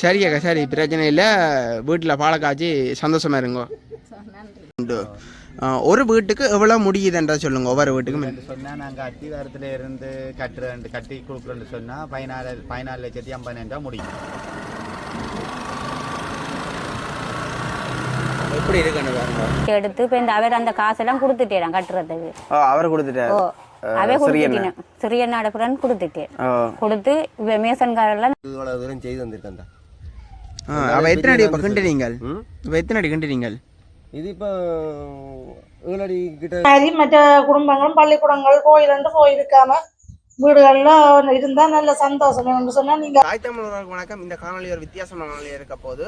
சரி அக்கா சரி பிரச்சனை இல்லை. வீட்டில் பாலை காய்ச்சி சந்தோஷமா இருங்கோ. ஒரு வீட்டுக்கு எவ்வளோ முடியுதுன்றா சொல்லுங்க ஒவ்வொரு வீட்டுக்கும். சொன்னால் நாங்கள் அத்திவாரத்தில் இருந்து கட்டுறேன் கட்டி கொடுக்குறேன்னு சொன்னால் பதினாலு பதினாலு லட்சத்தி ஐம்பதாயிரம் ரூபா முடியும். எப்படி இருக்குன்னு பாருங்க எடுத்து இப்போ இந்த அவர் அந்த காசெல்லாம் கொடுத்துட்டேன் கட்டுறதுக்கு. ஓ அவர் கொடுத்துட்டாரு. சிறியண்ணா. கொடுத்துட்டேன் சிறியண்ணாட புறன் கொடுத்துட்டேன் கொடுத்து இவ மேசன்காரெல்லாம் இவ்வளவு தூரம் செய்து வந்திருக்கேன்டா ஆ, அவ எத்தனை அடி இப்போ கிண்டுறீங்கள் இப்போ எத்தனை அடி கிண்டுறீங்கள் இது இப்போ ஏழடி கிட்ட. மாதிரி மற்ற குடும்பங்களும் பள்ளிக்கூடங்கள் கோயிலுண்டு போயிருக்காம வீடுகளில் இருந்தால் நல்ல சந்தோஷம் என்று சொன்னால் நீங்கள் தாய் தமிழர்களுக்கு வணக்கம். இந்த காணொலி ஒரு வித்தியாசமான காணொலி இருக்க போது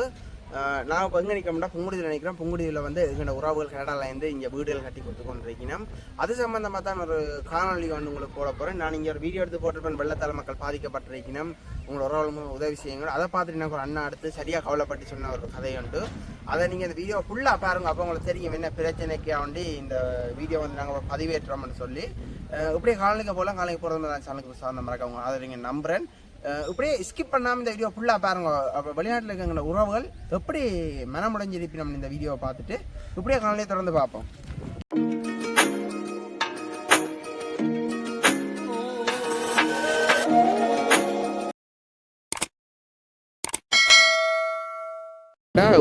நான் இப்போ எங்கே நிற்கோம்னா புங்குடியில் நினைக்கிறேன் புங்குடியில் வந்து எங்களோட உறவுகள் கனடாலேருந்து இங்கே வீடுகள் கட்டி கொடுத்துக்கொண்டிருக்கணும் அது சம்மந்தமாக தான் ஒரு காணொலி வந்து உங்களுக்கு போட போகிறேன் நான் இங்கே ஒரு வீடியோ எடுத்து போட்டிருப்பேன். வெள்ளத்தால் மக்கள் பாதிக்கப்பட்டிருக்கணும் உங்களோட உறவுகள் உதவி செய்யுங்கள். அதை பார்த்துட்டு எனக்கு ஒரு அண்ணா எடுத்து சரியாக கவலைப்பட்டு சொன்ன ஒரு கதை உண்டு. அதை நீங்கள் இந்த வீடியோ ஃபுல்லாக பாருங்க. அப்போ உங்களுக்கு தெரியும் என்ன பிரச்சனைக்கு வேண்டி இந்த வீடியோ வந்து நாங்கள் பதிவேற்றோம்னு சொல்லி. இப்படியே காலனிக்கு போகலாம். காலனிக்கு போகிறது நான் சேனலுக்கு சார்ந்த மறக்காம அதை நீங்கள் நம்புகிறேன் இப்படியே ஸ்கிப் பண்ணாமல் இந்த வீடியோ ஃபுல்லாக பாருங்க. அப்போ வெளிநாட்டில் இருக்கிற உறவுகள் எப்படி மனமுடைஞ்சிருப்பி நம்ம இந்த வீடியோவை பார்த்துட்டு இப்படியே காலையிலே தொடர்ந்து பார்ப்போம்.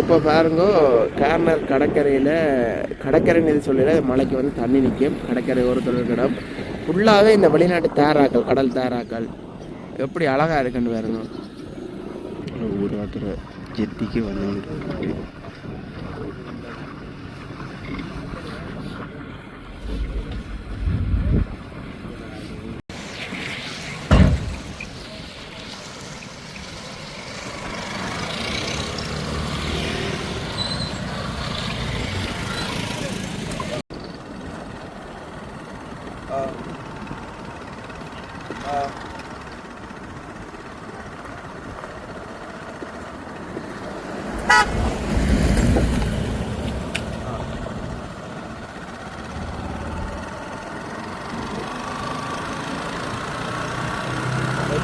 இப்போ பாருங்க கார்னர் கடற்கரையில் கடற்கரைன்னு எது சொல்லல மலைக்கு வந்து தண்ணி நிற்கும் கடற்கரை ஒரு தொழிற்கிடம் ஃபுல்லாகவே இந்த வெளிநாட்டு தாராக்கள் கடல் தாராக்கள். எப்படி அழகாக இருக்குன்னு பாருங்க. ஒரு ஒருத்தர் ஜெத்திக்கு வந்து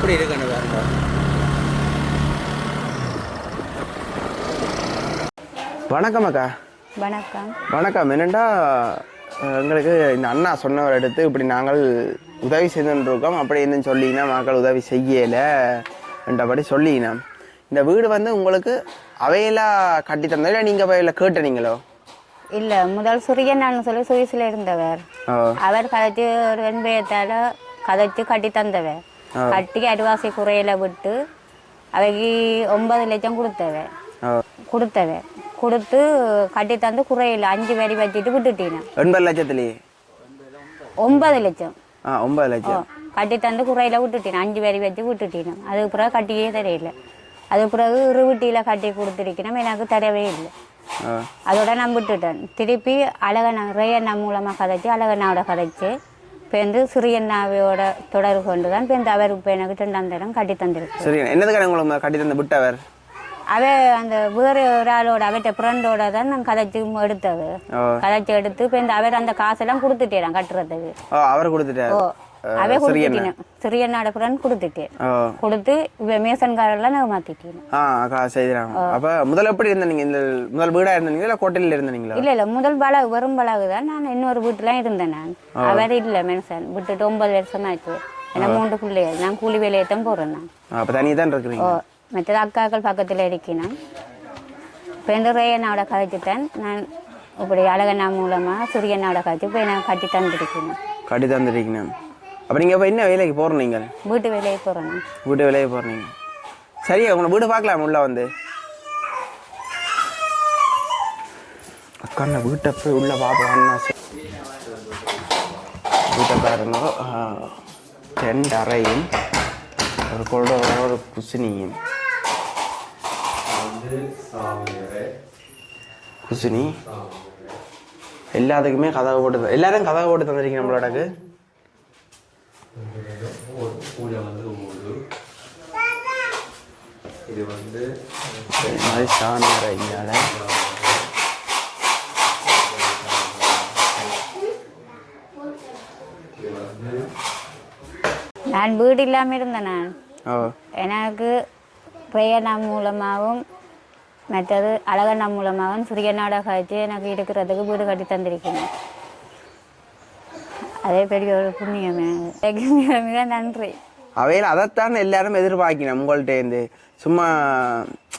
எப்படி இருக்குன்னு பாருங்க வணக்கம் அக்கா. வணக்கம். வணக்கம். என்னண்டா அஹ், எங்களுக்கு இந்த அண்ணா சொன்னவர் எடுத்து இப்படி நாங்கள் உதவி செய்துன்னு இருக்கோம் அப்படின்னு சொல்லிங்கன்னா மக்கள் உதவி செய்யலை என்றபடி சொல்லினோம். இந்த வீடு வந்து உங்களுக்கு அவையெல்லாம் கட்டி தந்தா இல்லை நீங்கள் அவையில் கேட்டனீங்களோ? இல்ல முதல் சிறியண்ணான்னு சொல்லி சுவிஸ்ல இருந்தவர். அவர் கதைச்சு ஒரு வெண்பயத்தால கதைச்சு கட்டி தந்தவர். கட்டி அரிவாசி குறையில விட்டு அவைக்கு ஒன்பது லட்சம் கொடுத்தவ ஓ கொடுத்தவ கொடுத்து கட்டி தந்து குறையில அஞ்சு வரி வச்சுட்டு விட்டுட்டீங்க எண்பது லட்சத்துலேயே ஒன்பது லட்சம் ஒன்பது லட்சம் கட்டி தந்து குறையில விட்டுட்டீங்க அஞ்சு வரி வச்சு விட்டுட்டீங்க அதுக்கு பிறகு கட்டியே தெரியல அதுக்கு பிறகு இருவட்டியில் கட்டி கொடுத்துருக்கணும் எனக்கு தரவே இல்லை அதோட நான் விட்டுட்டேன் திருப்பி அழகண்ணா ரேயண்ணா மூலமாக கதைச்சு அழகண்ணாவோட கதைச்சு இப்போ வந்து சிறியண்ணாவையோட தொடர்பு கொண்டு தான் இப்போ இந்த அவர் இப்போ எனக்கு ரெண்டாம் தரம் கட்டி தந்திருக்கு. சரி என்னதுக்கான உங்களுக்கு கட்டி தந்த விட்டவர் அவ அந்த வேறு ஒரு ஆளோட அவட்ட ஃப்ரெண்டோட தான் நான் கதைச்சு எடுத்தது. கதைச்சு எடுத்து இப்போ இந்த அவர் அந்த காசெல்லாம் கொடுத்துட்டேன் கட்டுறதுக்கு. அவர் கொடுத்துட்டார்? சிறியண்ணா. கொடுத்துட்டேன் சிறியண்ணாட ஃப்ரெண்ட் கொடுத்துட்டேன் கொடுத்து இவ மேசன்காரெல்லாம் நான் மாற்றிட்டேன் ஆ செய்கிறாங்க அப்போ முதல்ல எப்படி இருந்தீங்க? இந்த முதல் வீடாக இருந்தீங்களா? இல்லை கோட்டையில் இருந்தீங்களா? இல்ல இல்ல. முதல் பலகு வெறும் பலகு தான் நான் இன்னொரு வீட்டுலாம் இருந்தேன் நான். அவர் இல்ல மனுஷன் விட்டுட்டு ஒன்பது வருஷம் ஆச்சு. ஏன்னா மூன்று பிள்ளைகள். நான் கூலி வேலையை தான் போறேன் நான். அப்போ தனியாக தான் இருக்கிறீங்க மற்றது அக்காக்கள் பக்கத்துல இருக்கேன் பெண்டு ரேயனோட கதைச்சிட்டேன் நான் இப்படி அழகண்ணா மூலமா சூரியனோட கதைச்சு இப்போ நான் கட்டி தந்துருக்கேன் கட்டி தந்துருக்கீங்க. அப்போ நீங்கள் இப்போ என்ன வேலைக்கு போகிறோம் நீங்கள்? வீட்டு வேலையை போறேன் நான். வீட்டு வேலைக்கு போகிறீங்க சரியா உங்களை வீடு பார்க்கலாம் உள்ள வந்து? அக்கா நான் வீட்டை போய் உள்ள பார்ப்போம்னா வீட்டை பாருங்க ரெண்டு அறையும் ஒரு கொள்ற ஒரு குசினியும். குசினி. எல்லாத்துக்குமே கதவை போட்டு எல்லாரும் கதவை போட்டு தந்திருக்கீங்க நம்மளோடக்கு. இது மாதிரி சாணி அறை இங்கால நான் வீடு இல்லாம இருந்தேன் நான். எனக்கு ரேயண்ணா மூலமாகவும் மற்றது அழகண்ணா மூலமாகவும் சிறியண்ணாவோட கழிச்சு எனக்கு இருக்கிறதுக்கு வீடு கட்டி தந்திருக்கணும் அதே பெரிய ஒரு புண்ணியம். மிக நன்றி. அவையில் அதைத்தான் எல்லாரும் எதிர்பார்க்கணும் உங்கள்கிட்ட இருந்து. சும்மா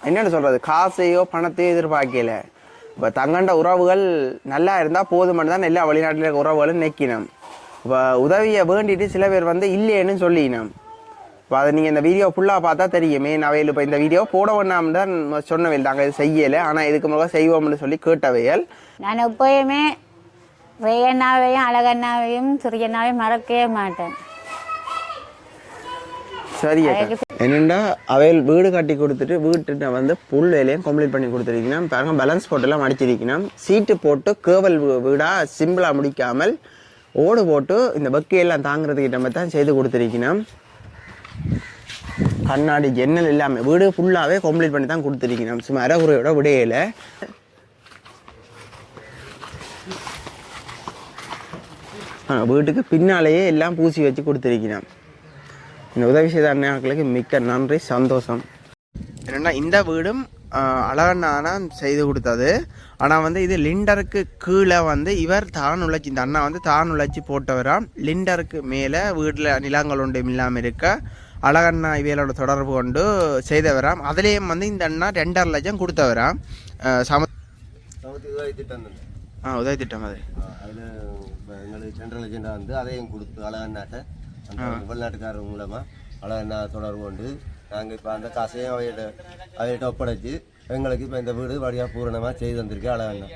என்னென்னு சொல்கிறது காசையோ பணத்தையோ எதிர்பார்க்கல. இப்போ தங்கண்ட உறவுகள் நல்லா இருந்தால் போதுமானு தான் எல்லா வெளிநாட்டில் இருக்க உறவுகளும் நிற்கணும் இப்போ உதவியை வேண்டிட்டு சில பேர் வந்து இல்லைன்னு சொல்லினோம். இப்போ அதை நீங்கள் இந்த வீடியோ ஃபுல்லாக பார்த்தா தெரியுமே. அவையில் இப்போ இந்த வீடியோ போட வேண்டாம் தான் சொன்னவையில் நாங்கள் இது செய்யலை. ஆனால் இதுக்கு முன்னாடி செய்வோம்னு சொல்லி கேட்டவையல் நான் எப்போயுமே ரேயண்ணாவையும் அழகண்ணாவையும் சிறியண்ணாவையும் மறக்கவே மாட்டேன். சரி என்னண்டா அவையில் வீடு கட்டி கொடுத்துட்டு வீட்டுட்ட வந்து புல் வேலையும் கம்ப்ளீட் பண்ணி கொடுத்துருக்கணும் பாருங்க பேலன்ஸ் போட்டெல்லாம் அடிச்சிருக்கணும் சீட்டு போட்டு கேவல் வீ- வீடா சிம்பிளா முடிக்காமல் ஓடு போட்டு இந்த பக்கையெல்லாம் தாங்கிறதுக்கு நம்ம தான் செய்து கொடுத்துருக்கணும் கண்ணாடி ஜன்னல் எல்லாமே வீடு ஃபுல்லாகவே கம்ப்ளீட் பண்ணி தான் கொடுத்துருக்கணும் சும்மா அரைகுறையோட விடையில. வீட்டுக்கு பின்னாலேயே எல்லாம் பூசி வச்சு கொடுத்துருக்கணும் இந்த உதவி செய்த அண்ணாக்களுக்கு மிக்க நன்றி சந்தோஷம். என்னென்னா இந்த வீடும் அழகண்ணா செய்து கொடுத்தது. ஆனால் வந்து இது லிண்டருக்கு கீழே வந்து இவர் தான் உழைச்சி இந்த அண்ணா வந்து தான் உழைச்சி போட்டவராம். லிண்டருக்கு மேலே வீட்டில் நிலங்கள் ஒன்றும் இல்லாமல் இருக்க அழகண்ணா இவையோட தொடர்பு கொண்டு செய்தவராம். அதுலேயும் வந்து இந்த அண்ணா ரெண்டரை லட்சம் கொடுத்தவராம். சம உதவி திட்டம் ஆ உதவி திட்டம் அது எங்களுக்கு சென்ட்ரல் ஏஜெண்டா வந்து அதையும் கொடுத்து அழகண்ணாட்ட அந்த வெளிநாட்டுக்காரர் மூலமாக அழகண்ணா தொடர்பு கொண்டு நாங்கள் இப்போ அந்த காசையும் அவையிட்ட அவையிட்ட ஒப்படைச்சு எங்களுக்கு இப்போ இந்த வீடு வழியாக பூரணமாக செய்து வந்திருக்கு அழகண்ணா.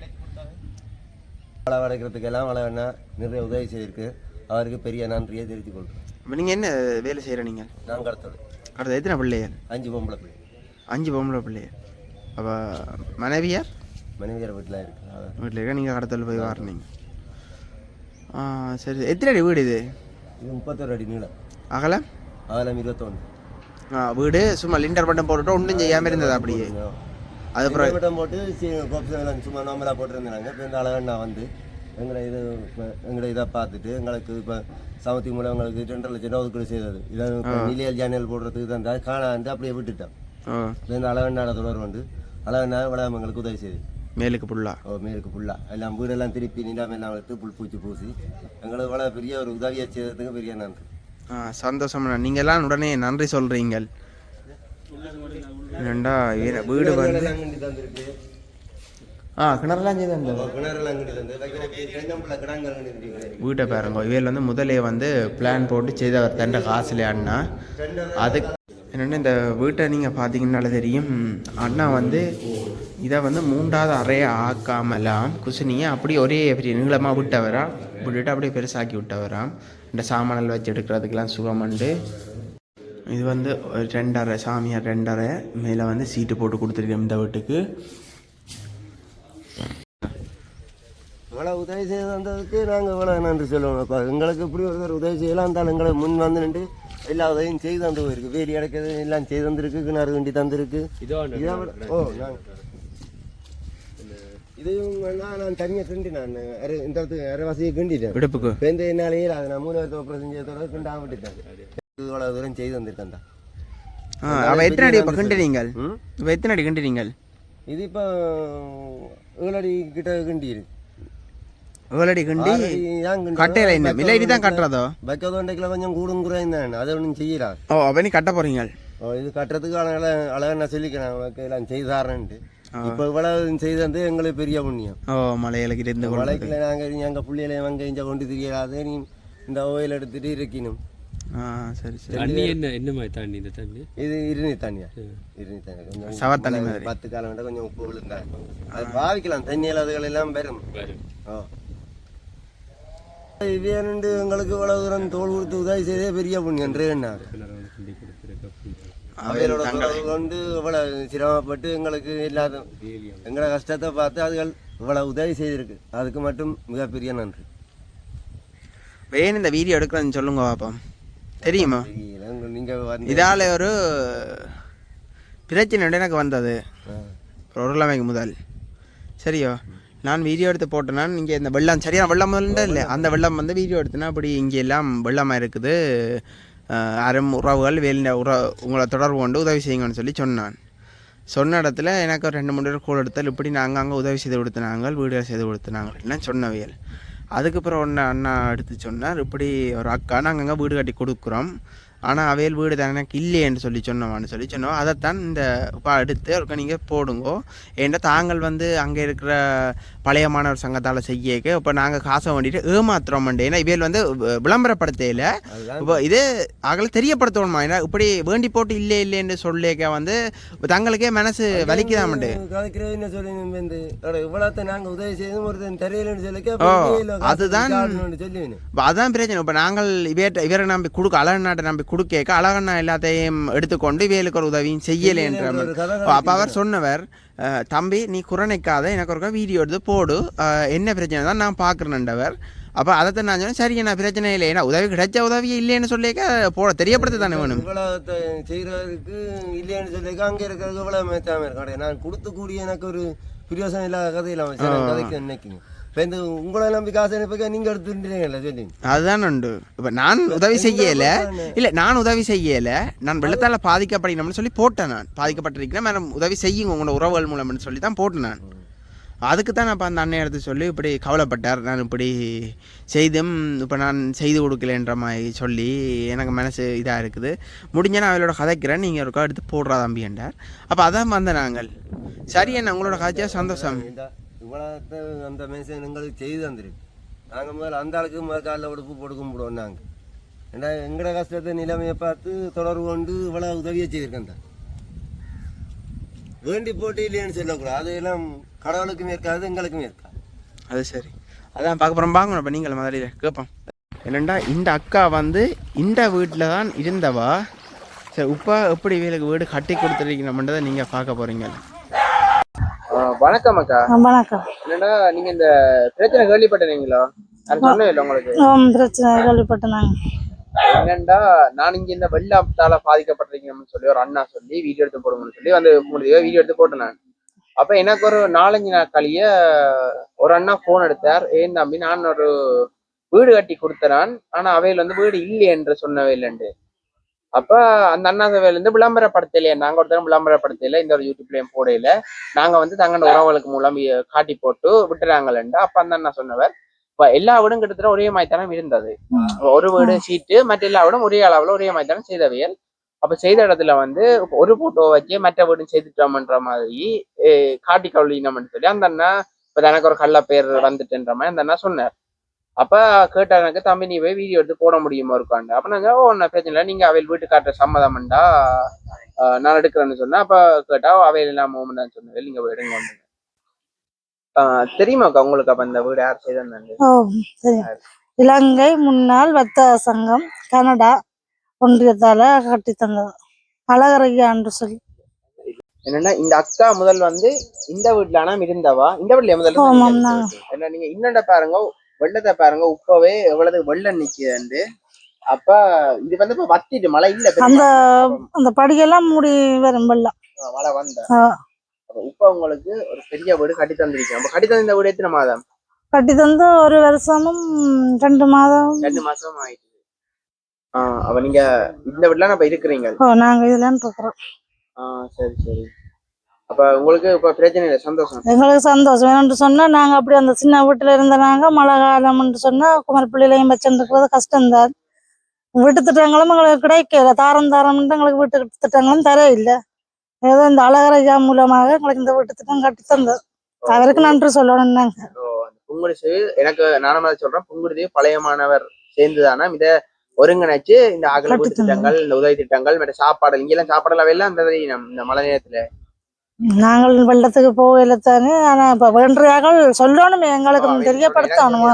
வள அடைக்கிறதுக்கெல்லாம் அழகண்ணா நிறைய உதவி செய்திருக்கு. அவருக்கு பெரிய நன்றியை தெரிவித்துக் கொள்கிறேன் இப்போ நீங்கள் என்ன வேலை செய்கிற நீங்கள் நான் கடத்தது அடுத்த எத்தனை பிள்ளைகள் அஞ்சு பொம்பளை பிள்ளை. அஞ்சு பொம்பளை பிள்ளைகள் அப்போ மனைவியார்? மனைவியார் வீட்டில் இருக்கு. வீட்டில் இருக்க நீங்கள் கடத்தல் போய் வரணுங்க ஆ சரி எத்தனை அடி வீடு இது? இது முப்பத்தொரு அடி நீளம். அகலம் அகலம் இருபத்தொன்று ஆ வீடு சும்மா லிண்டர் மட்டும் போட்டுட்டு ஒன்றும் செய்யாமல் இருந்தது அப்படியே? அது அப்புறம் விட்டம் போட்டு கோப்ஸ் சும்மா நார்மலாக போட்டுருந்தாங்க. இப்போ இந்த அழகண்ணா வந்து எங்களை இது எங்களை இதை பார்த்துட்டு எங்களுக்கு இப்போ சமத்தி மூலம் எங்களுக்கு ரெண்டரை லட்சம் ரூபா ஒதுக்கீடு செய்தது. இதை நிலையல் சேனல் போடுறதுக்கு தான் காணாந்து அப்படியே இப்போ இந்த அழகண்ணாட தொடர் வந்து அழகண்ணா விடாம எங்களுக்கு உதவி செய்யுது மேலுக்கு புல்லா ஓ மேலுக்கு ஃபுல்லாக எல்லாம் வீடெல்லாம் திருப்பி நிலாம எல்லாம் எடுத்து புல் பூச்சி பூசி எங்களுக்கு இவ்வளோ பெரிய ஒரு உதவியை செய்ததுக்கு பெரிய நன்றி ஆ சந்தோஷம் நீங்கள் எல்லாம் உடனே நன்றி சொல்கிறீங்க ரெண்டா வீடு வந்து ஆ கிணறுலாம் செய்து வீட்டை பாருங்க இவையில் வந்து முதலே வந்து பிளான் போட்டு செய்தவர் தண்ட காசுல அண்ணா அது என்னென்ன இந்த வீட்டை நீங்கள் பார்த்தீங்கன்னால தெரியும் அண்ணா வந்து இதை வந்து மூன்றாவது அறையை ஆக்காமலாம் குசினியை அப்படியே ஒரே பெரிய நீளமாக விட்டவராம் விட்டுட்டு அப்படியே பெருசாக்கி விட்டவராம் இந்த சாமானல் வச்சு எடுக்கிறதுக்கெல்லாம் சுகமண்டு இது வந்து ஒரு ரெண்டரை சாமியார் ரெண்டரை மேலே வந்து சீட்டு போட்டு கொடுத்துருக்கேன் இந்த வீட்டுக்கு. இவ்வளோ உதவி செய்து வந்ததுக்கு நாங்கள் இவ்வளோ நன்றி சொல்லுவோம். அப்போ எங்களுக்கு இப்படி ஒருத்தர் உதவி செய்யலாம் இருந்தாலும் எங்களை முன் வந்து நின்று எல்லா உதவியும் செய்து தந்து போயிருக்கு. வேலி அடைக்கிறது எல்லாம் செய்து தந்திருக்கு கிணறு வண்டி தந்திருக்கு. இதை விட ஓ நான் இதையும் நான் தனியாக கிண்டி நான் இந்த அரைவாசியை கிண்டிட்டேன். விடுப்புக்கு. என்னாலேயே அதை நான் மூணு ஆப்ரேஷன் இவ்வளோ தூரம் செய்து வந்திருக்கேன் தான் அவள் எத்தனை அடி இப்போ கிண்டுறீங்கள்? ம்? இப்போ எத்தனை அடி கிண்டுறீங்கள்? இது இப்போ ஏழடி கிட்ட கிண்டி இருக்கு. ஏழடி கிண்டி கிண்டி? கட்டையில என்ன? இல்லை இதுதான் கட்டுறதோ? வைக்கதோண்டைக்கில் கொஞ்சம் கூடும் குறைந்தான் அதை ஒன்றும் செய்யலாம் ஓ அப்போ நீ கட்ட போறீங்க ஓ, இது கட்டுறதுக்கு அழகா அழகா நான் சொல்லிக்கிறேன். செய்தாரன்ட்டு இப்போ இவ்வளவு செய்து வந்து எங்களுக்கு பெரிய புண்ணியம். ஓ மலையிலக்கு இருந்து வழக்கில் நாங்கள் எங்கள் பிள்ளைகளை அங்கே இங்கே கொண்டு தெரியாத நீ இந்த ஓயில் எடுத்துட்டு இருக்கணும் ஆ சரி சரி. தண்ணி என்ன என்ன மாதிரி தண்ணி இந்த தண்ணி? இது இருநீ தண்ணியா? இருநீ தண்ணி. கொஞ்சம் தண்ணி மாதிரி. பத்து காலம் விட கொஞ்சம் உப்பு விழுந்தாங்க அது பாவிக்கலாம் தண்ணியில் அதுகள் எல்லாம் வரும். வரும். ஓ இவ்வேண்டு எங்களுக்கு இவ்வளவு தூரம் தோல் கொடுத்து உதவி செய்தே பெரிய புண்ணியம் என்ன கொண்டு கொடுத்துருக்க அவையோட தொடர்பு கொண்டு இவ்வளவு சிரமப்பட்டு எங்களுக்கு இல்லாத எங்களோட கஷ்டத்தை பார்த்து அதுகள் இவ்வளவு உதவி செய்திருக்கு. அதுக்கு மட்டும் மிகப்பெரிய நன்றி. வேணும் இந்த வீடியோ எடுக்கிறேன்னு சொல்லுங்க பாப்போம். தெரியுமா? தெரியல, உங்க- நீங்க வந்து இதால ஒரு பிரச்சனை எனக்கு வந்தது. உருளைமைக்கு முதல். சரியோ? நான் வீடியோ எடுத்து போட்டேன்னா இங்கே இந்த வெள்ளம் சரியான வெள்ளம் முதல்ல இல்லை. அந்த வெள்ளம் வந்து வீடியோ எடுத்தேன்னா அப்படி இங்கே எல்லாம் வெள்ளமாக இருக்குது. அறம் உறவுகள் வேலின உற உங்களை தொடர்பு கொண்டு உதவி செய்யுங்கன்னு சொல்லி சொன்னான். சொன்ன இடத்துல எனக்கு ஒரு ரெண்டு மூணு பேர் கூட எடுத்தால் இப்படி நாங்கள் அங்கே உதவி செய்து கொடுத்தினாங்க வீடுகள் செய்து கொடுத்தினாங்க எல்லாம் சொன்னவியல் அதுக்கப்புறம் ஒன்று அண்ணா எடுத்து சொன்னார் இப்படி ஒரு அக்கா நாங்கள் அங்கே வீடு கட்டி கொடுக்குறோம். ஆனால் அவையல் வீடு தான் எனக்கு இல்லையேன்னு சொல்லி சொன்னவான்னு சொல்லி சொன்னோம். அதைத்தான் இந்த இப்போ எடுத்து நீங்கள் போடுங்கோ. ஏன்னா தாங்கள் வந்து அங்கே இருக்கிற பழைய மாணவர் சங்கத்தால் செய்யக்க. இப்போ நாங்கள் காசை வேண்டிட்டு ஏமாத்துறோம் ஏன்னா இவையல் வந்து விளம்பரப்படுத்தையில் இப்போ இது அகல தெரியப்படுத்தணுமா? ஏன்னா இப்படி வேண்டி போட்டு இல்லை இல்லைன்னு சொல்லிக்க வந்து தங்களுக்கே மனசு வலிக்குதாமண்டு அதுதான். அதான் பிரச்சனை. இப்போ நாங்கள் இவர்கிட்ட இவரை நம்பி கொடுக்க அழகண்ணாட்டை நம்பி கொடுக்க அழகண்ணா எல்லாத்தையும் எடுத்துக்கொண்டு இவேலுக்கு ஒரு உதவியும் செய்யலைன்ற ஒரு கதை அப்போ அவர் சொன்னவர் தம்பி நீ குரணைக்காத. எனக்கு ஒருக்கா வீடியோ எடுத்து போடு. என்ன பிரச்சனை தான் நான் பார்க்குறேன்டவர் அப்போ அதை நான் சொன்னேன் சரி நான் பிரச்சனை இல்லை. ஏன்னா உதவி கிடைச்ச உதவி இல்லைன்னு சொல்லிக்க போட தெரியப்படுத்த தானே வேணும். இவ்வளவு செய்கிறதுக்கு இல்லைன்னு சொல்லிக்க அங்கே இருக்கிறதுக்கு இவ்வளோ மேத்தாம இருக்காங்க. நான் கொடுத்து கூடிய எனக்கு ஒரு பிரயோசனம் இல்லாத கதையில் கதைக்கு நினைக்குங்க. இப்போ இந்த உங்களை நம்பி காசு நீங்கள் எடுத்துட்டீங்கல்ல சொல்லி அதுதான் உண்டு இப்போ நான் உதவி செய்யல இல்லை நான் உதவி செய்யல நான் வெள்ளத்தால் பாதிக்கப்படணும்னு சொல்லி போட்டேன் நான் பாதிக்கப்பட்டிருக்கிறேன் மேடம் உதவி செய்யுங்க உங்களோட உறவுகள் மூலம்னு சொல்லி தான் போட்டேன் நான் அதுக்கு தான் நான் இப்போ அந்த அண்ணன் எடுத்து சொல்லி இப்படி கவலைப்பட்டார் நான் இப்படி செய்தும் இப்போ நான் செய்து கொடுக்கலன்ற மாதிரி சொல்லி எனக்கு மனசு இதாக இருக்குது முடிஞ்ச நான் அவளோட கதைக்கிறேன் நீங்கள் ஒருக்கா எடுத்து போடுறா தம்பி என்றார் அப்போ அதான் வந்த நாங்கள் சரி என்ன உங்களோட கதைச்சா சந்தோஷம் இவ்வளோத்த அந்த மேசன் எங்களுக்கு செய்து தந்திருக்கு. நாங்கள் முதல்ல அந்த ஆளுக்கு முதல் காலில் உடுப்பு போட்டு கும்பிடுவோம் நாங்கள் ஏன்னா எங்களோட கஷ்டத்தை நிலைமையை பார்த்து தொடர்பு கொண்டு இவ்வளோ உதவியை செய்திருக்கேன் தான் வேண்டி போட்டு இல்லைன்னு சொல்லக்கூடாது. அதையெல்லாம் கடவுளுக்கும் இருக்காது எங்களுக்கும் இருக்காது அது சரி. அதான் பார்க்க போகிறோம் பார்க்கணும் இப்போ நீங்கள் முதலில் கேட்போம். என்னண்டா இந்த அக்கா வந்து இந்த வீட்டில் தான் இருந்தவா? சரி இப்போ எப்படி இவளுக்கு வீடு கட்டி கொடுத்துருக்கீங்கன்றதை நீங்கள் பார்க்க போகிறீங்க வணக்கம் அக்கா. வணக்கம். என்னடா நீங்கள் இந்த பிரச்சனை கேள்விப்பட்டீங்களா அது சொன்னேன் உங்களுக்கு. ஆம், பிரச்சனை கேள்விப்பட்டேன் என்னண்டா நான் இங்க இந்த வெள்ளத்தால பாதிக்கப்பட்டிருக்கீங்கன்னு சொல்லி ஒரு அண்ணா சொல்லி வீடியோ எடுத்து போடுங்கன்னு சொல்லி வந்து முடிஞ்ச வீடியோ எடுத்து போட்டேன் நான். அப்ப எனக்கு ஒரு நாலஞ்சு நாள் கழிய ஒரு அண்ணா போன் எடுத்தார். ஏன் தம்பி நான் ஒரு வீடு கட்டி கொடுத்தனான் ஆனா அவையில் வந்து வீடு இல்லை என்று சொன்னவே இல்லைண்டு அப்ப அந்த அண்ணா சபையில இருந்து விளம்பரப்படுத்தலையே. நாங்க ஒருத்தரும் விளம்பரப்படுத்தல இந்த ஒரு யூடியூப்லயும் போடையில நாங்க வந்து தங்களோட உறவுகளுக்கு மூலம் காட்டி போட்டு விட்டுறாங்களேண்டு அப்ப அந்த அண்ணா சொன்னவர். இப்ப எல்லா வீடும் கிட்டத்தட்ட ஒரே மாதிரி தானே இருந்தது ஒரு வீடு சீட்டு மற்ற எல்லா வீடும் ஒரே அளவுல ஒரே மாதிரி தானே செய்தவியல். அப்ப செய்த இடத்துல வந்து ஒரு போட்டோ வச்சு மற்ற வீடும் செய்துட்டோம்ன்ற மாதிரி காட்டி கவலினம்னு சொல்லி அந்த அண்ணா இப்ப எனக்கு ஒரு கள்ள பேர் வந்துட்டுன்ற மாதிரி அந்த அண்ணா சொன்னார். அப்ப கேட்ட எனக்கு தம்பி நீ போய் வீடியோ எடுத்து போட முடியுமா? இருக்காண்டு அப்ப நாங்க ஓ ஒன்றும் பிரச்சனை இல்லை. நீங்க அவையில் வீட்டு காட்டுற சம்மதம்ண்டா நான் எடுக்கிறேன்னு சொன்னேன் அப்ப கேட்டா அவையில் நான் மோமன் சொன்னேன். நீங்க போய் எடுங்க. தெரியுமாக்கா உங்களுக்கு அப்ப இந்த வீடு யார் சரி இலங்கை முன்னாள் வர்த்தக சங்கம் கனடா ஒன்றியத்தால கட்டி தந்தது. அழகரையா என்று சொல்லி. என்னன்னா இந்த அக்கா முதல் வந்து இந்த வீட்டுல ஆனா இருந்தவா இந்த வீட்டுல முதல்ல. என்ன நீங்க இன்னொண்ட பாருங்க வெள்ளத்தை பாருங்க உப்பவே எவ்வளவு வெள்ளம் நிக்குதுண்டு அப்ப இது வந்து இப்ப வத்திட்டு மழை இல்ல. அந்த அந்த படியெல்லாம் மூடி வரும் வெள்ளம். மழை வந்த. இப்ப உங்களுக்கு ஒரு பெரிய வீடு கட்டி தந்திருக்கேன் அப்ப கட்டி தந்த வீடு எத்தனை மாதம்? கட்டி தந்து ஒரு வருஷமும் ரெண்டு மாதம். ரெண்டு மாசம் ஆயிடுச்சு ஆஹ் அப்ப நீங்க இந்த வீட்டுல நம்ம இருக்கிறீங்க? ஓ நாங்க இதுல இருக்கிறோம். ஆஹ் சரி சரி. அப்ப உங்களுக்கு இப்ப பிரச்சனை இல்லை சந்தோஷம். எங்களுக்கு சந்தோஷம். என்று சொன்னா நாங்க அப்படி அந்த சின்ன வீட்டுல இருந்த நாங்க மழை காலம்னு சொன்னா குமர் பிள்ளைகளையும் வச்சுருக்கிறது கஷ்டம்தான் வீட்டு திட்டங்களும் எங்களுக்கு கிடைக்கல. தாரம் தாரம்ன்ட்டு எங்களுக்கு வீட்டு திட்டங்களும் தர இல்லை ஏதோ இந்த அழகரையா மூலமாக எங்களுக்கு இந்த வீட்டு திட்டம் கட்டி தந்தது. அவருக்கு நன்றி சொல்லணும் நாங்க. புங்குடிசு எனக்கு நானும் அதை சொல்றேன். புங்குடிசு பழைய மாணவர் சேர்ந்துதானா இத ஒருங்கிணைச்சு இந்த அகல. திட்டங்கள் இந்த உதவி திட்டங்கள் மற்ற சாப்பாடு இங்கெல்லாம் சாப்பாடு எல்லாம் அந்த இந்த மழை நேரத்துல. நாங்கள் வெள்ளத்துக்கு போகல தானே ஆனா இப்ப வேண்டியார்கள் சொல்லணும் எங்களுக்கு தெரியப்படுத்தணும்.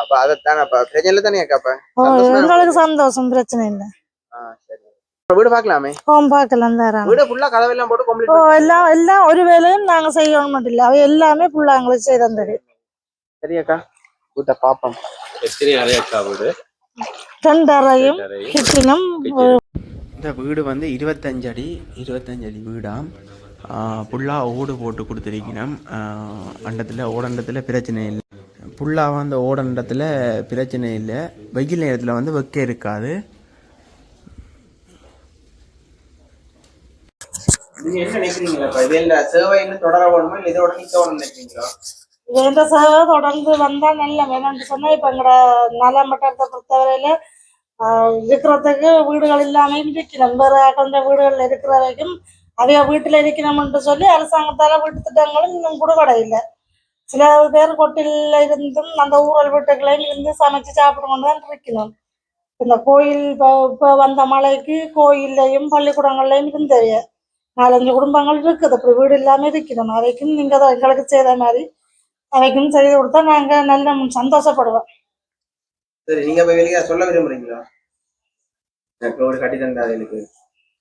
அப்ப அதைத்தான் அப்ப பிரச்சனை தானே அப்ப? ஓ சந்தோஷமா எங்களுக்கு சந்தோஷம் பிரச்சனை இல்லை. ஆ, சரி. வீடு பார்க்கலாமே? ஹோம் பார்க்கலாம் தாராளம். வீடு ஃபுல்லா கதவெல்லாம் போட்டு ஓ கம்ப்ளீட் எல்லாம் எல்லாம் ஒரு வேலையும் நாங்க செய்யணும் மட்டும் இல்லை அவை எல்லாமே ஃபுல்லா எங்களுக்கு செய்து தந்தது. சரியாக்கா வீட்டை பாப்போம் எத்தனை அறையாக்கா வீடு? ரெண்டு அறையும் அறை. கிச்சனும் இந்த வீடு வந்து இருபத்தஞ்சு அடி இருபத்தஞ்சு அடி வீடாம் ஃபுல்லாக ஓடு போட்டு கொடுத்துருக்கணும். அண்டத்தில் ஓடண்டத்தில் பிரச்சனை இல்லை. புல்லாக வந்து ஓடுற இடத்துல பிரச்சனை இல்லை. வெயில் நேரத்தில் வந்து வெக்க இருக்காது. நீங்க என்ன நினைக்கிறீங்களா இப்போ இதில் சேவைன்னு தொடர வேணுமா? இல்லை இதோட நிற்க நினைக்கிறீங்களா? இந்த சேவை தொடர்ந்து வந்தா நல்ல வேணும்னு சொன்னா இப்ப எங்கட நலமட்டத்தை பொறுத்தவரையில ஆஹ், இருக்கிறதுக்கு வீடுகள் இல்லாம இருக்கணும் வேற கொஞ்சம் வீடுகள் இருக்கிற வரைக்கும் அவைய வீட்டில் இருக்கணும்னு சொல்லி அரசாங்கத்தால் வீட்டு திட்டங்களும் இன்னும் கொடுக்கட இல்லை சில பேர் கொட்டில இருந்தும் அந்த ஊரல் வீட்டுகளையும் இருந்து சமைச்சு சாப்பிட்டு தான் இருக்கணும் இந்த கோயில் இப்போ இப்போ வந்த மலைக்கு கோயில்லையும் பள்ளிக்கூடங்கள்லையும் இருந்தவைய நாலஞ்சு குடும்பங்கள் இருக்குது. அப்படி வீடு இல்லாமல் இருக்கணும் அவைக்கும் நீங்கள் தான் எங்களுக்கு செய்த மாதிரி அவைக்கும் செய்து கொடுத்தா நாங்கள் நல்ல சந்தோஷப்படுவோம். சரி நீங்க போய் வெளியே சொல்ல விரும்புறீங்களா? எனக்கு கட்டி தந்தாது எனக்கு.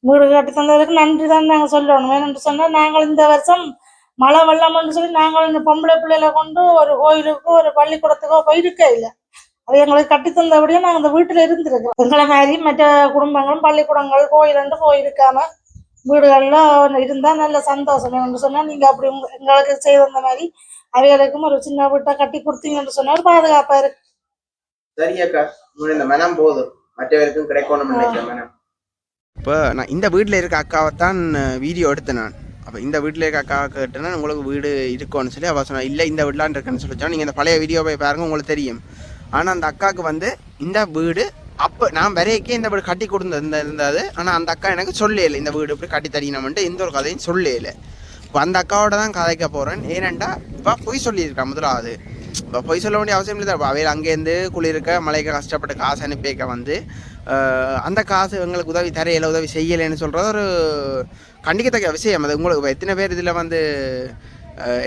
வீடு கட்டி தந்ததுக்கு நன்றி தான் நாங்க சொல்லணும். ஏன்னு சொன்னா நாங்கள் இந்த வருஷம் மழை வெள்ளம்னு சொல்லி நாங்கள் இந்த பொம்பளை பிள்ளைகளை கொண்டு ஒரு கோயிலுக்கோ ஒரு பள்ளிக்கூடத்துக்கோ போயிருக்க இல்லை. அது எங்களுக்கு கட்டி தந்தபடியே நாங்கள் இந்த வீட்டில் இருந்திருக்கோம். எங்களை மாதிரி மற்ற குடும்பங்களும் பள்ளிக்கூடங்கள் கோயிலுண்டு போயிருக்காம வீடுகளில் இருந்தால் நல்ல சந்தோஷம். என்று சொன்னால் நீங்கள் அப்படி உங்க- எங்களுக்கு செய்து தந்த மாதிரி அவைகளுக்கும் ஒரு சின்ன வீட்டை கட்டி கொடுத்தீங்கன்னு சொன்னால் பாதுகாப்பாக இருக்கு. சரி அக்கா உங்களுக்கு இந்த மனம் போதும். மற்றவருக்கும் கிடைக்கணும் நினைக்கிறேன் மனம். இப்போ நான் இந்த வீட்டில் இருக்க அக்காவை தான் வீடியோ எடுத்தேன் நான். அப்போ இந்த வீட்டில் இருக்க அக்காவை கேட்டேன்னா உங்களுக்கு வீடு இருக்கும்னு சொல்லி அவள் சொன்னா இல்லை இந்த வீட்லான் இருக்குன்னு சொல்லிச்சா நீங்கள் இந்த பழைய வீடியோ போய் பாருங்க உங்களுக்கு தெரியும். ஆனால் அந்த அக்காவுக்கு வந்து இந்த வீடு அப்போ நான் வரைக்கே இந்த வீடு கட்டி கொடுத்து இருந்தது ஆனால் அந்த அக்கா எனக்கு சொல்லல இந்த வீடு இப்படி கட்டி தரீனமென்ட்டு எந்த ஒரு கதையும் சொல்லல. இப்போ அந்த அக்காவோட தான் கதைக்க போகிறேன் ஏனெண்டா இப்போ பொய் சொல்லியிருக்கா முதலாவது. இப்போ பொய் சொல்ல வேண்டிய அவசியம் இல்லை அவையில் அங்கேருந்து குளிருக்க மலைக்கு கஷ்டப்பட்டு காசு அனுப்பி வைக்க வந்து அந்த காசு எங்களுக்கு உதவி தரையில உதவி செய்யலைன்னு சொல்கிறது ஒரு கண்டிக்கத்தக்க விஷயம். அது உங்களுக்கு எத்தனை பேர் இதில் வந்து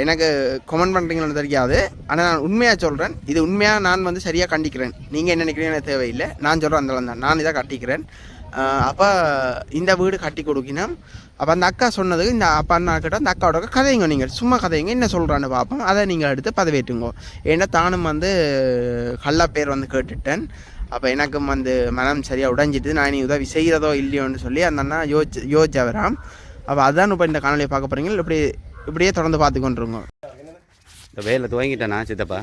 எனக்கு கமெண்ட் பண்ணுறீங்கன்னு தெரியாது. ஆனால் நான் உண்மையாக சொல்கிறேன் இது உண்மையாக நான் வந்து சரியாக கண்டிக்கிறேன். நீங்கள் என்ன நினைக்கிறீங்க தேவையில்லை. நான் சொல்கிறேன் அந்த தான் நான் இதை கட்டிக்கிறேன். அப்போ இந்த வீடு கட்டி கொடுக்கினா அப்போ அந்த அக்கா சொன்னது இந்த அப்பா அண்ணா கிட்ட அந்த அக்காவோட கதைங்க நீங்கள் சும்மா கதைங்க என்ன சொல்கிறான்னு பார்ப்போம் அதை நீங்கள் எடுத்து பதவியேற்றுங்க ஏன்னா தானும் வந்து கள்ள பேர் வந்து கேட்டுட்டேன். அப்போ எனக்கும் வந்து மனம் சரியாக உடைஞ்சிட்டு நான் இனி உதவி செய்கிறதோ இல்லையோன்னு சொல்லி அந்த அண்ணா யோசிச்சு யோசிச்சு வராம் அப்போ அதான் இப்போ இந்த காணொலியை பார்க்க போகிறீங்க இப்படி இப்படியே தொடர்ந்து பார்த்து கொண்டுருங்க இந்த வேலை துவங்கிட்டேனா சித்தப்பா?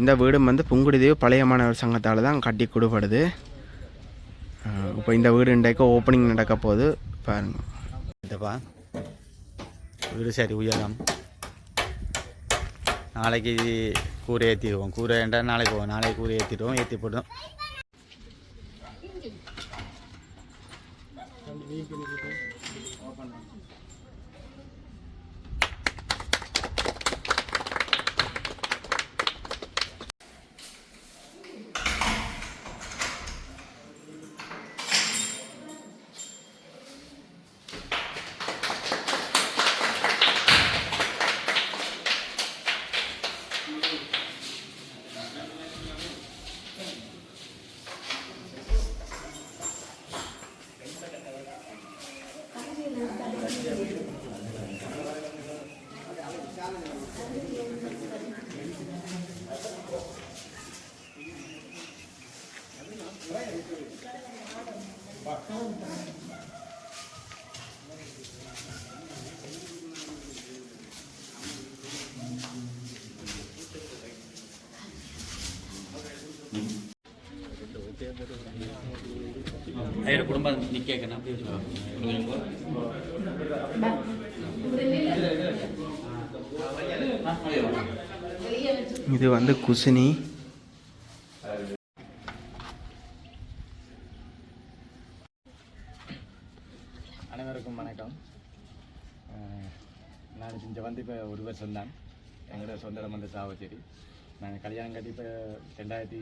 இந்த வீடும் வந்து புங்குடிதீவு பழைய மாணவர் சங்கத்தால் தான் கட்டி கொடுப்படுது. இப்போ இந்த வீடு இன்றைக்கு ஓப்பனிங் நடக்க போகுது. பாருங்க. வீடு சரி உயரம். நாளைக்கு கூரை ஏற்றிடுவோம் கூரை என்றால் நாளைக்கு போவோம். நாளைக்கு கூரை ஏற்றிடுவோம் ஏற்றி போடுவோம் போட்டோம் குடும்பம் நிற்கணும் இது வந்து குசினி. அனைவருக்கும் வணக்கம். நான் இங்கே வந்து இப்போ ஒரு வருஷம் தான் எங்களோட சொந்த வந்து சாவச்சேரி. நாங்கள் கல்யாணம் கட்டி இப்போ ரெண்டாயிரத்தி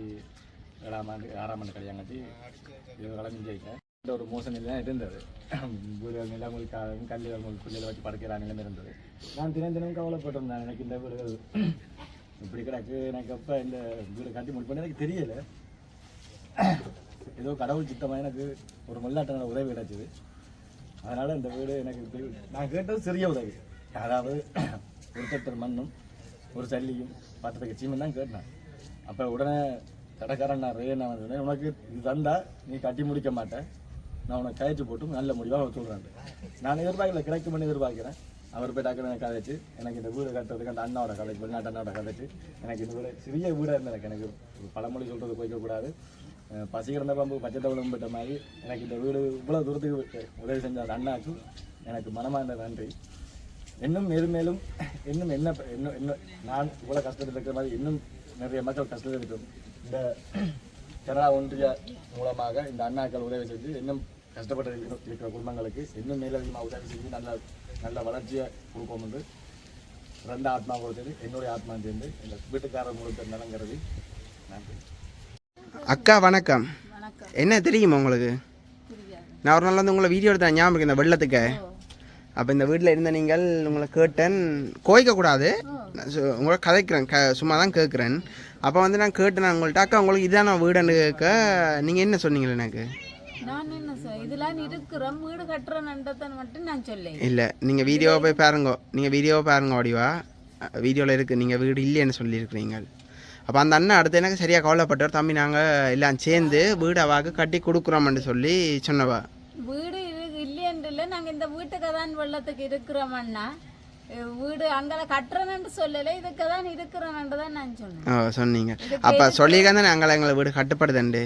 ஏழாம் ஆண்டு ஆறாம் ஆண்டு கல்யாணம் கட்டி இருபது காலம் இங்கே இருக்கேன் ஒரு மோசம் தான் இருந்தது வீடுகள் நிலங்களுக்காகவும் கல்லுகள் பிள்ளைகளை வச்சு படுக்கிற நிலம் இருந்தது நான் தினம் தினம் கவலைப்பட்டிருந்தேன் எனக்கு இந்த வீடுகள் இப்படி கிடக்கு எனக்கு அப்போ இந்த வீடு கட்டி முடிப்பேன்னு எனக்கு தெரியலை ஏதோ கடவுள் சித்தமாக எனக்கு ஒரு மல்லாட்ட உதவி கிடச்சிது அதனால் இந்த வீடு எனக்கு நான் கேட்டது சிறிய உதவி அதாவது ஒரு தட்டர் மண்ணும் ஒரு சல்லியும் பத்து சீமன் தான் கேட்டேன் அப்போ உடனே கடைக்காரன் நான் ரே நான் வந்து உனக்கு இது தந்தா நீ கட்டி முடிக்க மாட்டேன் நான் உனக்கு கதைச்சு போட்டு நல்ல முடிவாக சொல்கிறேன் நான் எதிர்பார்க்கல கிடைக்கும்னு எதிர்பார்க்கிறேன். அவர் போய் டக்குனு எனக்கு கதைச்சு எனக்கு இந்த வீடு கட்டுறதுக்கு அந்த அண்ணாவோட கதைச்சு வெளிநாட்டு அண்ணாவோட கதைச்சு எனக்கு இந்த வீடு சிறிய வீடாக இருந்தது எனக்கு எனக்கு பழமொழி சொல்கிறது போய்க்கக்கூடாது பசிக்கிறந்த பசி பம்பு பச்சை தவளம் போட்ட மாதிரி எனக்கு இந்த வீடு இவ்வளோ தூரத்துக்கு உதவி செஞ்ச அந்த அண்ணாச்சும் எனக்கு மனமார்ந்த நன்றி. இன்னும் மேலும் இன்னும் என்ன இன்னும் இன்னும் நான் இவ்வளோ கஷ்டத்தில் இருக்கிற மாதிரி இன்னும் நிறைய மக்கள் கஷ்டத்தில் இருக்கும் இந்த கனடா ஒன்றிய மூலமாக இந்த அண்ணாக்கள் உதவி செஞ்சு இன்னும் கஷ்டப்பட்டு இருக்கிற குடும்பங்களுக்கு இன்னும் மேலதிகமாக உதவி செஞ்சு நல்ல நல்ல வளர்ச்சியை கொடுப்போம் என்று ரெண்டு ஆத்மா கொடுத்தது என்னுடைய ஆத்மா சேர்ந்து இந்த வீட்டுக்காரர் கொடுத்த நலங்கிறது நன்றி. அக்கா வணக்கம். வணக்கம். என்ன தெரியுமா உங்களுக்கு? நான் ஒரு நாள் வந்து உங்களை வீடியோ எடுத்தேன் ஞாபகம் இருக்கு இந்த வெள்ளத்துக்கு. அப்போ இந்த வீட்டில் இருந்த நீங்கள் உங்களை கேட்டேன். கோய்க்கக்கூடாது உங்களை கதைக்கிறேன் க சும்மா தான் கேட்குறேன். அப்போ வந்து நான் கேட்டேன் உங்கள்கிட்ட அக்கா உங்களுக்கு இதான வீடுன்னு கேட்க நீங்கள் என்ன சொன்னீங்களே எனக்கு? நான் என்ன இதெல்லாம் இருக்கிறோம் வீடு கட்டுறோன்றதை மட்டும் நான் சொல்லேன். இல்லை நீங்கள் வீடியோவை போய் பாருங்க நீங்கள் வீடியோவை பாருங்க வடிவா. வீடியோவில் இருக்குது நீங்கள் வீடு இல்லைன்னு சொல்லியிருக்கிறீங்க அப்போ அந்த அண்ணன் அடுத்து எனக்கு சரியாக கவலைப்பட்டவர் தம்பி நாங்கள் எல்லாம் சேர்ந்து வீடு அவாக்கு கட்டி கொடுக்குறோம்னு சொல்லி சொன்னவா. வீடு இரு இல்லையன்று இல்லை நாங்கள் இந்த வீட்டுக்கு தான் வெள்ளத்துக்கு இருக்கிறோமண்ணா அஹ் வீடு அங்கே கட்டுறேன்னு சொல்லலை இதுக்கு தான் இருக்கிறோன்னு தான் நான் சொன்னேன். ஓ சொன்னீங்க. அப்போ சொல்லியிருக்கேன் நாங்கள் எங்களை வீடு கட்டுப்படுதுண்டு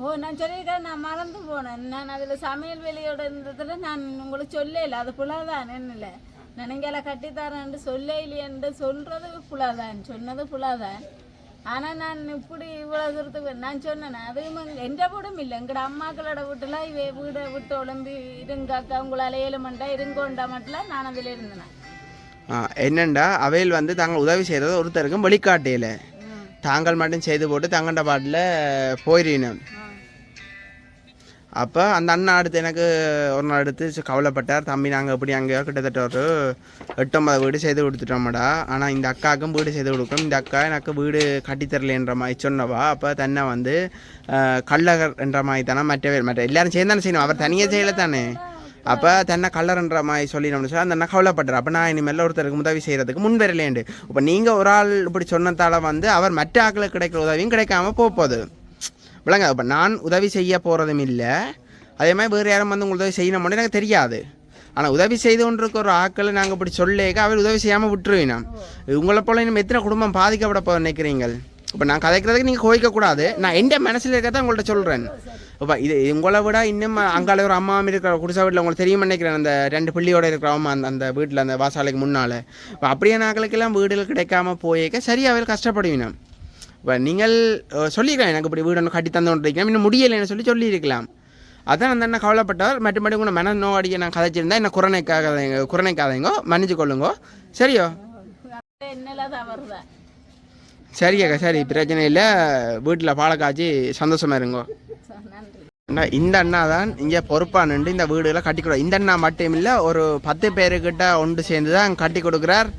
ஓ நான் சொல்லியிருக்கேன் நான் மறந்து போனேன். நான் அதில் சமையல் வேலையோட இருந்ததில் நான் உங்களுக்கு சொல்லல அது புலாதான் என்னல. நான் இங்கே கட்டித்தரேன்ட்டு சொல்ல இல்லையன்ட்டு சொல்கிறது புலாதான் சொன்னது புலாதான். ஆனால் நான் இப்படி இவ்வளோ தூரத்துக்கு நான் சொன்னேன் அது எந்த வீடும் இல்லை. எங்கட அம்மாக்களோட வீட்டில் இவ வீடை விட்டு உழம்பி இருங்காக்கா உங்களால் ஏழுமண்டா இருங்கோண்டா மட்டும் நான் அதில் இருந்தேன். என்னண்டா அவையில் வந்து தாங்கள் உதவி செய்கிறது ஒருத்தருக்கும் வெளிக்காட்டையில். தாங்கள் மட்டும் செய்து போட்டு தங்கண்ட பாட்டில் போயிடணும் அப்போ அந்த அண்ணா அடுத்து எனக்கு ஒரு நாள் எடுத்து கவலைப்பட்டார். தம்பி நாங்கள் எப்படி அங்கேயோ கிட்டத்தட்ட ஒரு எட்டொம்பது வீடு செய்து கொடுத்துட்டோம்டா. ஆனால் இந்த அக்காவுக்கும் வீடு செய்து கொடுக்கணும். இந்த அக்கா எனக்கு வீடு கட்டித்தரலன்ற மாதிரி சொன்னவா. அப்போ தன்னை வந்து கள்ளகர் என்ற மாதிரி தானே மற்ற மற்ற எல்லாரும் சேர்ந்து தானே செய்யணும். அவர் தனியாக செய்யலை தானே. அப்போ தன்னை கல்லறன்ற மாதிரி சொல்லிடணும்னு சொல்லி அந்த கவலைப்படுற அப்போ நான் இனிமேல் ஒருத்தருக்கு உதவி செய்கிறதுக்கு முன் வரலேண்டு இப்போ நீங்கள் ஒரு ஆள் இப்படி சொன்னதால வந்து அவர் மற்ற ஆட்களுக்கு கிடைக்கிற உதவியும் கிடைக்காம போகுது விளங்க இப்போ நான் உதவி செய்ய போகிறதும் இல்லை. அதே மாதிரி வேறு யாரும் வந்து உங்களுக்கு உதவி செய்யணும் எனக்கு தெரியாது. ஆனால் உதவி செய்து ஒரு ஆட்களை நாங்கள் இப்படி சொல்லேக்க அவர் உதவி செய்யாமல் விட்டுருவினோம். உங்களை போல இன்னும் எத்தனை குடும்பம் பாதிக்கப்பட போக நினைக்கிறீங்க இப்போ நான் கதைக்கிறதுக்கு நீங்கள் கோவிக்கக்கூடாது. நான் எந்த மனசில் இருக்கிறத உங்கள்கிட்ட சொல்கிறேன் இப்போ இது உங்களை விட இன்னும் அங்கால ஒரு அம்மா இருக்கிற குடிசை வீட்டில் உங்களுக்கு தெரியும் நினைக்கிறேன். அந்த ரெண்டு பிள்ளையோட இருக்கிற அம்மா அந்த அந்த வீட்டில் அந்த வாசாலைக்கு முன்னால். இப்போ அப்படியே நாங்களுக்கெல்லாம் வீடுகள் கிடைக்காம போயிருக்க சரியாக அவர் இப்போ நீங்கள் சொல்லியிருக்கலாம் எனக்கு இப்படி வீடு ஒன்று கட்டி தந்து கொண்டிருக்கிறேன். இன்னும் முடியலைன்னு சொல்லி சொல்லியிருக்கலாம். அதான் அந்த அண்ணன் கவலைப்பட்டவர் மற்றபடி உங்களை மன நோவாடியை நான் கதைச்சிருந்தா என்ன குரணைக்காதீங்க குரணைக்காதீங்கோ மன்னிச்சு கொள்ளுங்கோ. சரியோ? என்னல தான் சரி அக்கா சரி பிரச்சனை இல்லை. வீட்டில் பாலை காய்ச்சி சந்தோஷமா இருங்கோ. அண்ணா, இந்த அண்ணா தான் இங்கே பொறுப்பாக நின்று இந்த வீடுகளை கட்டி கொடு இந்த அண்ணா மட்டும் இல்லை ஒரு பத்து பேருக்கிட்ட ஒன்று சேர்ந்து தான் கட்டி கொடுக்குறார்.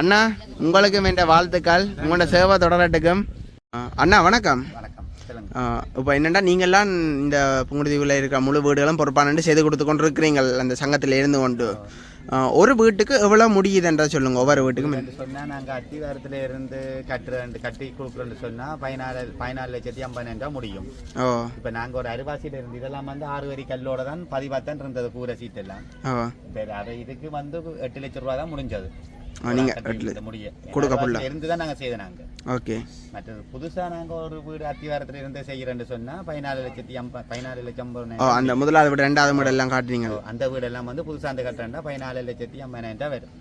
அண்ணா உங்களுக்கு வேண்ட வாழ்த்துக்கள். உங்களோட சேவை தொடரட்டுக்கும். அண்ணா வணக்கம் வணக்கம். இப்போ என்னென்னா நீங்கள்லாம் இந்த புங்குடுதீவில் இருக்கிற முழு வீடுகளும் பொறுப்பாக நின்று செய்து கொடுத்து கொண்டு இருக்கிறீங்கள் அந்த சங்கத்தில் இருந்து கொண்டு. ஒரு வீட்டுக்கு எவ்வளோ முடியுதுன்றதை சொல்லுங்க ஒவ்வொரு வீட்டுக்கும். என்று சொன்னா நாங்க அத்திவாரத்துல இருந்து கட்டுறேன் கட்டி கொடுக்குறோன்னு சொன்னா பதினாலு பதினாலு லட்சத்தி ஐம்பதாயிரம் ரூபாய் முடியும். ஓ. இப்ப நாங்க ஒரு அருவாசியில இருந்து இதெல்லாம் வந்து ஆறு வரி கல்லோட தான் பதிவாத்தான் இருந்தது கூரை சீட் எல்லாம் ஓ. இப்ப அது இதுக்கு வந்து எட்டு லட்சம் ரூபா தான் முடிஞ்சது. ஆ, நீங்க கட்டி எட்டு இந்த முடிய. கொடுக்க புள்ள. இருந்து தான் நாங்க செய்த நாங்க. ஓகே. மற்றது புதுசா நாங்க ஒரு வீடு அத்திவாரத்துல இருந்து செய்யறேன்னு சொன்னா பதினாலு லட்சத்தி ஐம்பது பதினாலு லட்சம் ஓ அந்த முதலாவது வீடு ரெண்டாவது வீடு எல்லாம் காட்டுறீங்க அந்த வீடெல்லாம் வந்து புதுசா அந்த கட்டுறா பதினாலு லட்சத்தி ஐம்பதாயிரம் ரூபாய் வரும்.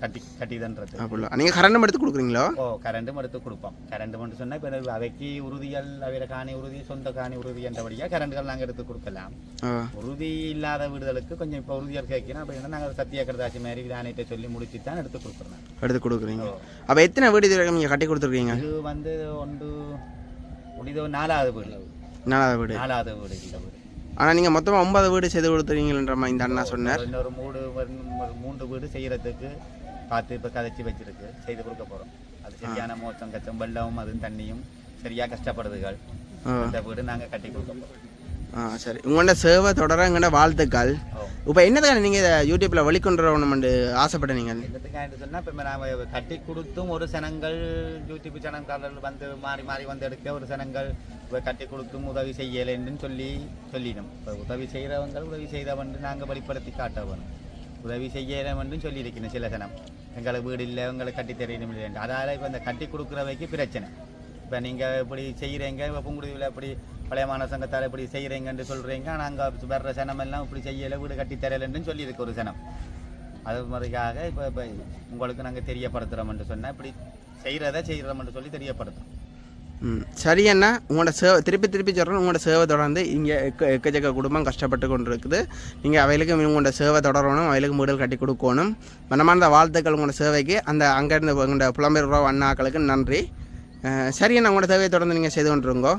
கட்டி கட்டிதன்றது. அப்படில நீங்கள் கரண்டும் எடுத்து கொடுக்குறீங்களோ? ஓ கரண்டும் எடுத்து கொடுப்போம். கரண்ட் மட்டும் சொன்னா இப்போ அவைக்கு உறுதிகள் அவையில காணி உறுதி சொந்த காணி உறுதி என்றபடியா கரண்ட்கள் நாங்க எடுத்து கொடுக்கலாம். உறுதி இல்லாத வீடுகளுக்கு கொஞ்சம் இப்போ உறுதியாக கேட்கணும். அப்படின்னா நாங்கள் சத்திய கடதாசி மாதிரி கிரானைட்டை சொல்லி முடிச்சு தான் எடுத்து கொடுக்குறோம் எடுத்து கொடுக்குறீங்க. அப்போ எத்தனை வீடு இது நீங்கள் கட்டி கொடுத்துருக்கீங்க? இது வந்து ஒன்று இது நாலாவது வீடு. நாலாவது வீடு. நாலாவது வீடு இந்த வீடு. ஆனால் நீங்கள் மொத்தமாக ஒன்பது வீடு செய்து கொடுத்துருக்கீங்கன்ற மாதிரி இந்த அண்ணா சொன்னார். இன்னொரு மூணு மூன்று வீடு செய்யறதுக்கு பார்த்து இப்போ கதைச்சி வச்சிருக்கு. செய்து கொடுக்க போறோம். அது சரியான மோசம் கச்சம் வெள்ளமும் அதுவும் தண்ணியும் சரியா கஷ்டப்படுதுகள். இந்த வீடு நாங்க கட்டி கொடுக்க போறோம். ஆ சரி. உங்களோட சேவை தொடர எங்கள்ட வாழ்த்துக்கள். இப்போ என்னதுக்கான நீங்கள் யூடியூப்பில் வெளிக்கொண்டு ஆசைப்பட்ட நீங்கள் என்னத்துக்காக சொன்னால் இப்போ நாங்கள் கட்டி கொடுத்தும் ஒரு சனங்கள் யூடியூப் சேனல்காரர்கள் வந்து மாறி மாறி வந்து எடுக்க ஒரு சனங்கள் இப்போ கட்டி கொடுத்தும் உதவி செய்யலைன்னு சொல்லி சொல்லிடும். இப்போ உதவி செய்கிறவங்க உதவி செய்தவன்று நாங்கள் வெளிப்படுத்தி காட்ட வேணும் உதவி செய்யலவன்றும் சொல்லியிருக்கணும் சில சனம். எங்களுக்கு வீடு இல்லை எங்களுக்கு கட்டி தெரியணும் இல்லைன்னு அதால் இப்போ இந்த கட்டி கொடுக்குறவைக்கு பிரச்சனை. இப்போ நீங்கள் இப்படி செய்கிறீங்க இப்போ புங்குடுதியில் இப்படி பழையமான சங்கத்தால் இப்படி செய்கிறீங்கன்னு சொல்கிறீங்க நாங்கள் வர்ற சனமெல்லாம் இப்படி செய்யலை. வீடு கட்டி தரலைன்னு சொல்லியிருக்கு ஒரு சனம். அது மாதிரிக்காக இப்போ இப்போ உங்களுக்கு நாங்கள் தெரியப்படுத்துகிறோம்னு சொன்னால் இப்படி செய்கிறத செய்கிறோம்னு சொல்லி தெரியப்படுத்துகிறோம் ம் சரி அண்ணா. உங்களோட சேவை திருப்பி திருப்பி சொல்கிறேன் உங்களோட சேவை தொடர்ந்து இங்கே எக்க எக்கச்சக்க குடும்பம் கஷ்டப்பட்டு கொண்டு இருக்குது நீங்கள் அவைகளுக்கு உங்களோட சேவை தொடரணும். அவைகளுக்கு வீடுகள் கட்டி கொடுக்கணும். மனமார்ந்த வாழ்த்துக்கள் உங்களோட சேவைக்கு. அந்த அங்கேருந்து உங்களோட புலம்பெயர் உறவு அண்ணாக்களுக்கு நன்றி. அஹ் சரி அண்ணா. உங்களோட சேவையை தொடர்ந்து நீங்கள் செய்து கொண்டிருங்கோ.